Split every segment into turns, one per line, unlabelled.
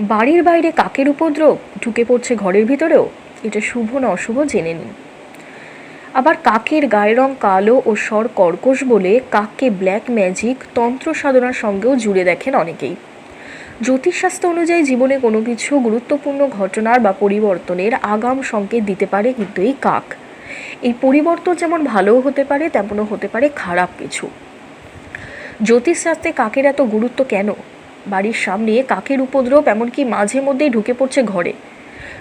বাড়ির বাইরে কাকের উপদ্রব ঢুকে পড়ছে ঘরের ভিতরেও? এটা শুভ না অশুভ, জেনে নিন। আবার কাকের গায়ের রং কালো ও স্বর কর্কশ বলে কাককে ব্ল্যাক ম্যাজিক তন্ত্র সাধনার সঙ্গেও জুড়ে দেখেন অনেকেই। জ্যোতিষশাস্ত্র অনুযায়ী জীবনে কোনো কিছু গুরুত্বপূর্ণ ঘটনার বা পরিবর্তনের আগাম সংকেত দিতে পারে কিন্তু এই কাক। এই পরিবর্তন যেমন ভালোও হতে পারে, তেমনও হতে পারে খারাপ কিছু। জ্যোতিষশাস্ত্রে কাকের এত গুরুত্ব কেন? বাড়ির সামনে কাকের উপদ্রব, এমনকি মাঝে মধ্যেই ঢুকে পড়ছে ঘরে।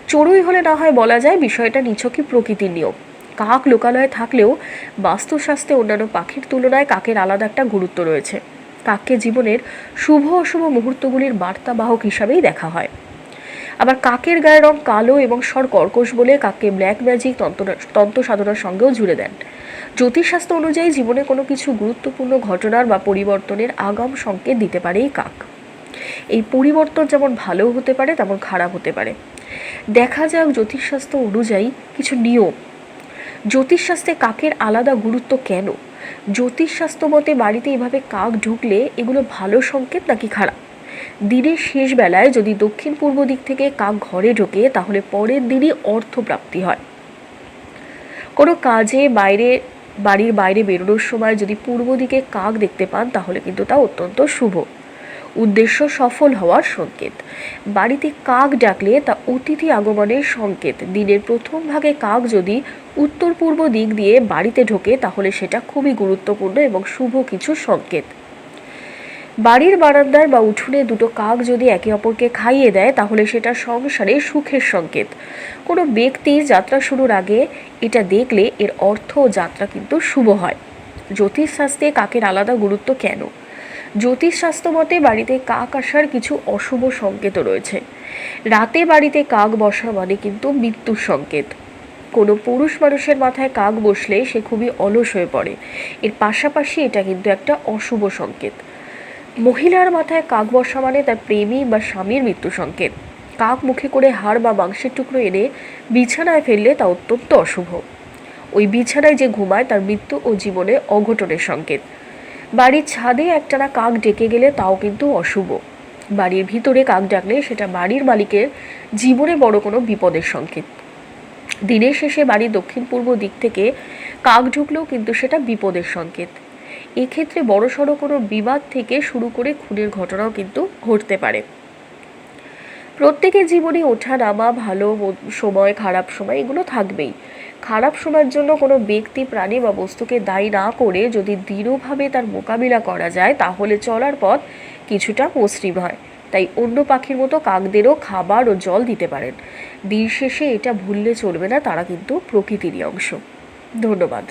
চড়ুই হলে না হয় বলা যায় বিষয়টা নিছকই প্রকৃতির নিয়ম। কাক লোকালয়ে থাকলেও বাস্তুশাস্ত্রে অন্যান্য পাখির তুলনায় কাকের আলাদা একটা গুরুত্ব রয়েছে। কাককে জীবনের শুভ অশুভ মুহূর্তগুলির বার্তাবাহক হিসাবেই দেখা হয়। আবার কাকের গায়ের রং কালো এবং স্বর কর্কশ বলে কাককে ব্ল্যাক ম্যাজিক তন্ত্র সাধনার সঙ্গেও জুড়ে দেন। জ্যোতিষশাস্ত্র অনুযায়ী জীবনে কোনো কিছু গুরুত্বপূর্ণ ঘটনার বা পরিবর্তনের আগাম সংকেত দিতে পারে এই কাক। এই পরিবর্তন যেমন ভালো হতে পারে, তেমন খারাপ হতে পারে। দেখা যাক জ্যোতিষশাস্ত্র অনুযায়ী কিছু নিয়ম। জ্যোতিষশাস্ত্রে কাকের আলাদা গুরুত্ব কেন? জ্যোতিষশাস্ত্র মতে বাড়িতে এভাবে কাক ঢুকলে এগুলো ভালো সংকেত নাকি খারাপ? দিনের শেষ বেলায় যদি দক্ষিণ পূর্ব দিক থেকে কাক ঘরে ঢোকে, তাহলে পরের দিনই অর্থপ্রাপ্তি হয়। কোনো কাজে বাইরে, বাড়ির বাইরে বেরোনোর সময় যদি পূর্ব দিকে কাক দেখতে পান, তাহলে কিন্তু তা অত্যন্ত শুভ। উদ্দেশ্য সফল হওয়ার সংকেত। বাড়িতে কাক ডাকলে তা অতিথি আগমনের সংকেত। দিনের প্রথম ভাগে কাক যদি উত্তর পূর্ব দিক দিয়ে বাড়িতে ঢোকে, তাহলে সেটা খুবই গুরুত্বপূর্ণ এবং শুভ কিছু সংকেত। বাড়ির বারান্দায় বা উঠোনে দুটো কাক যদি একে অপরকে খাইয়ে দেয়, তাহলে সেটা সংসারে সুখের সংকেত। কোনো ব্যক্তি যাত্রা শুরুর আগে এটা দেখলে এর অর্থ যাত্রা কিন্তু শুভ হয়। জ্যোতিষশাস্ত্রে কাকের আলাদা গুরুত্ব কেন? জ্যোতিষশাস্ত্র মতে বাড়িতে কাক আসার কিছু অশুভ সংকেতও রয়েছে। রাতে বাড়িতে কাক বসা মানে কিন্তু মৃত্যুর সংকেত। কোনো পুরুষ মানুষের মাথায় কাক বসলে সে খুবই অলস হয়ে পড়ে। এর পাশাপাশি এটা কিন্তু একটা অশুভ সংকেত। মহিলার মাথায় কাক বসা মানে তার প্রেমী বা স্বামীর মৃত্যু সংকেত। কাক মুখে করে হাড় বা মাংসের টুকরো এনে বিছানায় ফেললে তা অত্যন্ত অশুভ। ওই বিছানায় যে ঘুমায় তার মৃত্যু ও জীবনে অঘটনের সংকেত। বাড়ির ছাদে একটানা কাক ডেকে গেলে তাও কিন্তু অশুভ। বাড়ির ভিতরে কাক ডাকলে সেটা বাড়ির মালিকের জীবনে বড় কোনো বিপদের সংকেত। দিনের শেষে বাড়ির দক্ষিণ পূর্ব দিক থেকে কাক ঢুকলেও কিন্তু সেটা বিপদের সংকেত। এক্ষেত্রে বড়সড় কোনো বিবাদ থেকে শুরু করে খুনের ঘটনাও কিন্তু ঘটতে পারে। প্রত্যেকের জীবনে ওঠা নামা, ভালো সময়, খারাপ সময় এগুলো থাকবেই। খারাপ সময়ের জন্য কোনো ব্যক্তি, প্রাণী বা বস্তুকে দায়ী না করে যদি দৃঢ়ভাবে তার মোকাবিলা করা যায়, তাহলে চলার পথ কিছুটা মসৃণ হয়। তাই অন্য পাখির মতো কাকদেরও খাবার ও জল দিতে পারেন। দিন শেষে এটা ভুললে চলবে না, তারা কিন্তু প্রকৃতিরই অংশ। ধন্যবাদ।